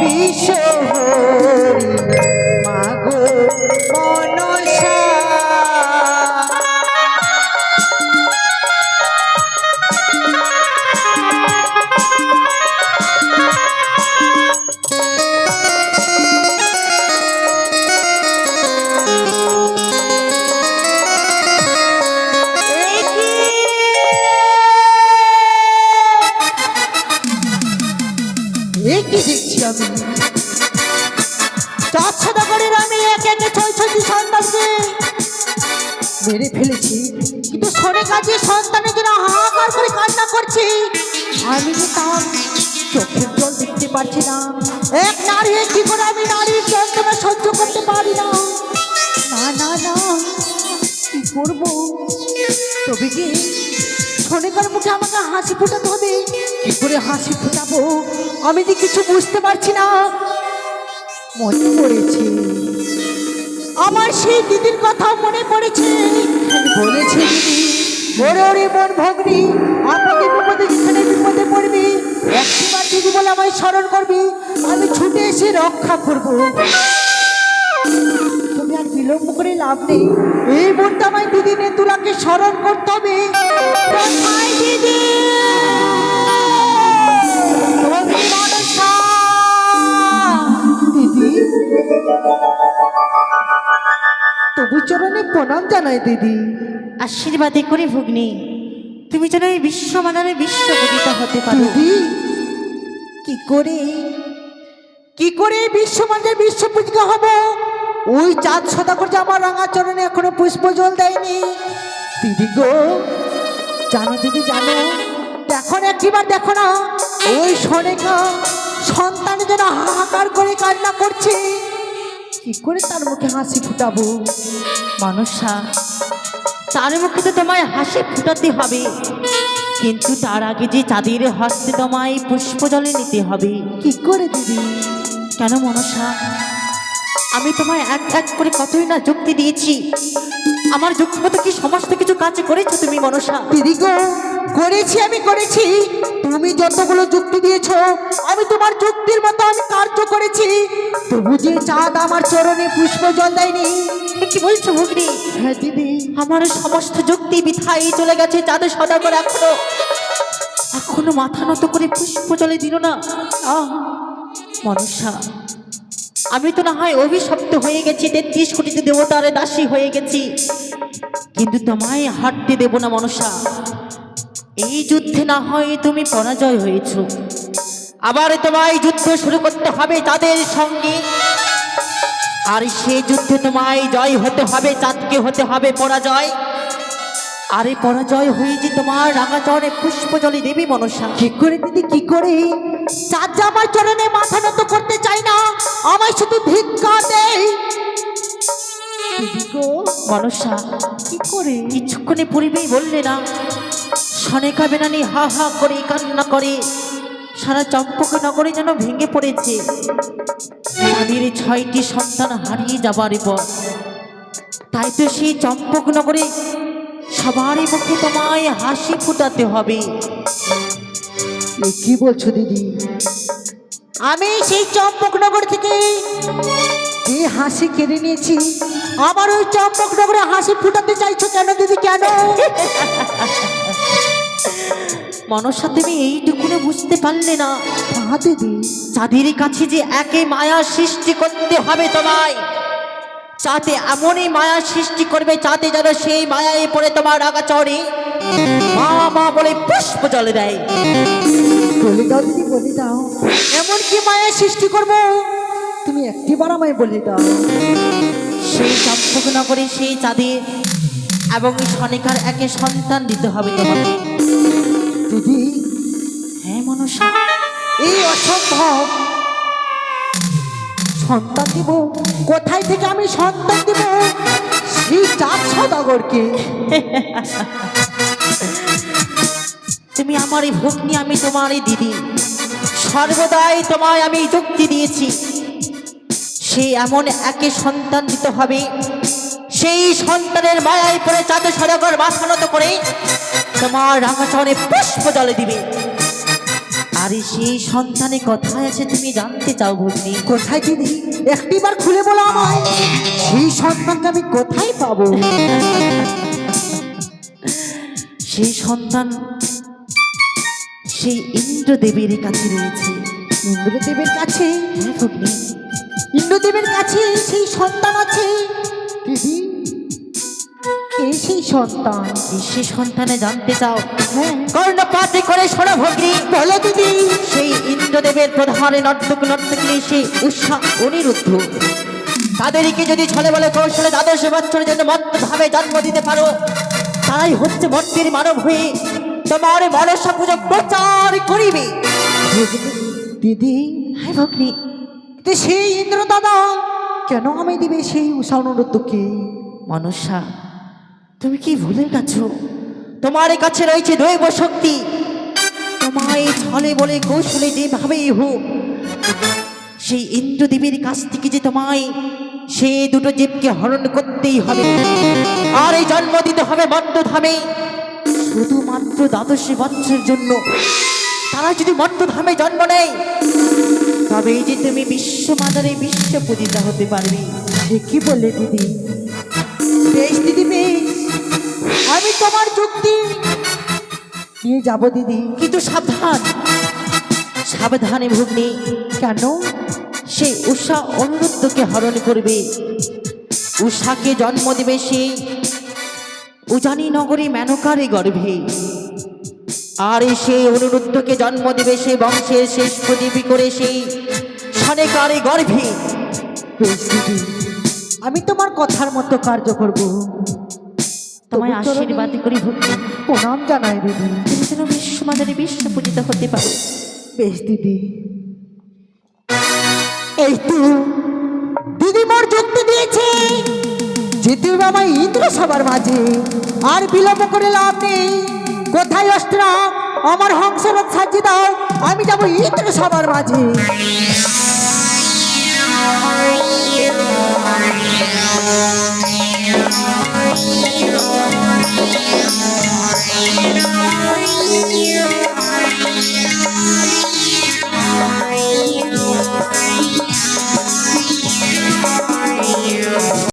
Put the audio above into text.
বিশ্বহরি আমি চার আমি, একে একে ছয় ছয়টি সন্তানকে। মেরে ফেলেছি। কিন্তু সরে কাজে, সন্তানের জন্য হাহাকার করে কান্না করছি। আমি যে চোখের জল দেখতে পাচ্ছি না। এক নারী কি করে আমি নারীর যন্ত্রণা সহ্য করতে পারি না। না না না, কি করব? তবে কি সোনেকার মুখে আমাকে হাসি ফোটাতে হবে। করে হাসি ফোটাবো? আমি যে কিছু বুঝতে পারছি না। মনে পড়েছে। আমার সেই দিদির কথা মনে পড়েছে। বলেছে দিদি, ওরে ওরে মন ভগ্নি আপদে বিপদে, যেখানে বিপদে পড়বি, একটিবার দিদি বলে আমায় স্মরণ করবি, আমি ছুটে এসে রক্ষা করব। তুমি আর বিলম্ব করে লাভ নেই। এই মুহূর্তে আমায় দিদি নেতুলাকে স্মরণ করতে হবে। দিদি? তবু চরণে প্রণাম জানাই দিদি। আশীর্বাদে করে ভগ্নি তুমি যেন এই বিশ্ব সমাধানে বিশ্ব বিশ্ববিদিতা হতে পারো। দিদি কি করে কি করে বিশ্বমানের বিশ্ব পূজিকা হব? ওই চাঁদ সদাগর যে আমার রাঙা চরণে এখনও পুষ্প জল দেয়নি। দিদি গো জানো দিদি জানো দেখো না একটিবার দেখো না। ওই সনেকা সন্তানের জন্য হাহাকার করে কান্না করছে। কি করে তার মুখে হাসি ফুটাবো? মনসা তার মুখে তো তোমায় হাসি ফুটাতে হবে। কিন্তু তার আগে যে চাঁদের হস্তে তোমায় পুষ্প জলে নিতে হবে। কি করে দিদি কেন মনসা? আমি তোমায় এক এক করে কতই না যুক্তি দিয়েছি। আমার যুক্তি মতো কি সমস্ত কিছু কাজ করেছ তুমি মনসা? দিদি গো করেছি আমি করেছি। তুমি যতগুলো যুক্তি দিয়েছ আমি তোমার যুক্তির মতো আমি কার্য করেছি। তবু যে চাঁদ আমার চরণে পুষ্প জল দেয়নি কি বলছো ভগ্নি? হ্যাঁ দিদি। আমার সমস্ত যুক্তি বিথাই চলে গেছে চাঁদে সদা করে এখনও। এখনও মাথা নত করে পুষ্প জলে দিল না। আহ মনসা আমি তো না হয় অভিশপ্ত হয়ে গেছি তেত্রিশ কোটিতে দেবতার দাসী হয়ে গেছি। কিন্তু তোমায় হাঁটতে দেব না মনসা। এই যুদ্ধে না হয় তুমি পরাজয় হয়েছ। আবার তোমায় যুদ্ধ শুরু করতে হবে তাদের সঙ্গে। আর সে যুদ্ধে তোমায় জয় হতে হবে চাঁদকে হতে হবে পরাজয়। আরে পরাজয় হয়ে যে তোমার রাঙা চরণে পুষ্প জলে দেবী মনসা। কি করে দিদি কি করে? চাঁদ আমার চরণে মাথা নত করতে চাই না আমায় শুধু ভিক্ষা দেয়। মনসা কি করে? কিছুক্ষণে পরিবেই বললে না সনেকা বেনানি হা হা করে কান্না করে। সারা চম্পক নগরে যেন ভেঙে পড়েছে। তাদের ছয়টি সন্তান হারিয়ে যাবার পর। তাই তো সেই চম্পক নগরে সবারই মুখে তোমায় হাসি ফুটাতে হবে। কি বলছো দিদি? আমি সেই চম্পকনগর থেকে হাসি কেড়ে নিয়েছি। আবার ওই চম্পকনগরে হাসি ফুটাতে চাইছো কেন দিদি কেন? মনসা তুমি এইটুকুনে বুঝতে পারলে না। হ্যাঁ দিদি। চাঁদের কাছে যে একে মায়া সৃষ্টি করতে হবে তোমায় চাতে এমনই মায়া সৃষ্টি করবে চাতে যেন সেই মায়ায় পড়ে তোমার আগা চড়ে মা মা বলে পুষ্প জলে দেয়। বলে দাও দিদি বলে দাও। এমন কি মায়ের সৃষ্টি করব। তুমি একটিবার আমায় বলে দাও। সেই চম্পক নগরে সেই চাঁদে এবং সনিকার একে সন্তান দিতে হবে তোমাকে। দিদি। হ্যাঁ মনসা। এই অসম্ভব। সন্তান দিব? কোথায় থেকে আমি সন্তান দিব? সেই চার সদাগরকে তুমি আমার এই ভগ্নি আমি তোমার এই দিদি। সর্বদাই তোমায় আমি যুক্তি দিয়েছি। সে এমন একে সন্তান দিতে হবে। সেই সন্তানের মায়ায় পড়ে চাঁদে সদাগর মাথা নত করে তোমার রাঙা চরণে পুষ্প জলে দিবে। আরে সেই সন্তানের কোথায় আছে তুমি জানতে চাও ভগ্নি। কোথায় দিদি? একটিবার খুলে বলো আমায়। সেই সন্তানকে আমি কোথায় পাবো? সেই সন্তান সেই ইন্দ্রদেবের কাছে রয়েছে। ইন্দ্রদেবের কাছে? হ্যাঁ ভগ্নি। ইন্দ্রদেবের কাছে সেই সন্তান আছে? দিদি কে সেই সন্তান? সেই সন্তানে জানতে চাও। হ্যাঁ। কর্ণপাতি করে শোনো ভগ্নি। বলো দিদি। সেই ইন্দ্রদেবের প্রধানে নর্তক নর্তকী সেই উৎসাহ অনিরুদ্ধ। তাদেরকে যদি ছলে বলে কৌশলে দ্বাদশ বছরের জন্য মত্তভাবে জন্ম দিতে পারো তাই হচ্ছে মর্তের মানব হয়ে তোমার মনসা পুজো প্রচার করিবে। দিদি। হাই ভগ্নি। তো সেই ইন্দ্র দাদা কেন আমি দিবে সেই উষা অনুরুদ্ধকে মনসা? তুমি কি ভুলে গেছো? তোমার কাছে রয়েছে দৈব শক্তি। তোমায় ছলে বলে কৌশলে যেভাবেই হোক সেই ইন্দ্রদেবীর কাছ থেকে যে তোমায় সে দুটো জীবকে হরণ করতেই হবে। আর এই জন্ম দিতে হবে মর্তধামে শুধুমাত্র দ্বাদশী বৎসরের জন্য। তারা যদি মর্তধামে জন্ম নেয় তবে যে তুমি বিশ্ব মাদারে বিশ্ব পূজিতা হতে পারবে। সে কি বললে দিদি। বেশ দিদি বেশ আমি তোমার যুক্তি। নিয়ে যাব দিদি। কিন্তু সাবধান সাবধানে ভগ্নি কেন? সেই উষা অনুরুদ্ধকে হরণ করবে। উষাকে জন্ম দেবে সেই উজানি নগরী মেনকারে গর্ভে। আর সেই অনুরুদ্ধকে জন্ম দেবে সে বংশের শেষ প্রদীপী করে সেই সনেকারে গর্ভে। আমি তোমার কথার মতো কার্য করব। তোমায় আশীর্বাদ করি ভক্তি। প্রণাম জানাই দিদি তুমি যেন বিশ্ব মাদারে বিশ্ব পূজিত হতে পারো। বেশ দিদি। এই তো দিদি মোর যুক্তি দিয়েছে। যেতে হবে আমার ইন্দ্র সবার মাঝে। আর বিলম্ব করে লাভ নেই। কোথায় অস্ত্র আমার হংসরথ সাজিয়ে দাও আমি যাব ইন্দ্র সবার মাঝে।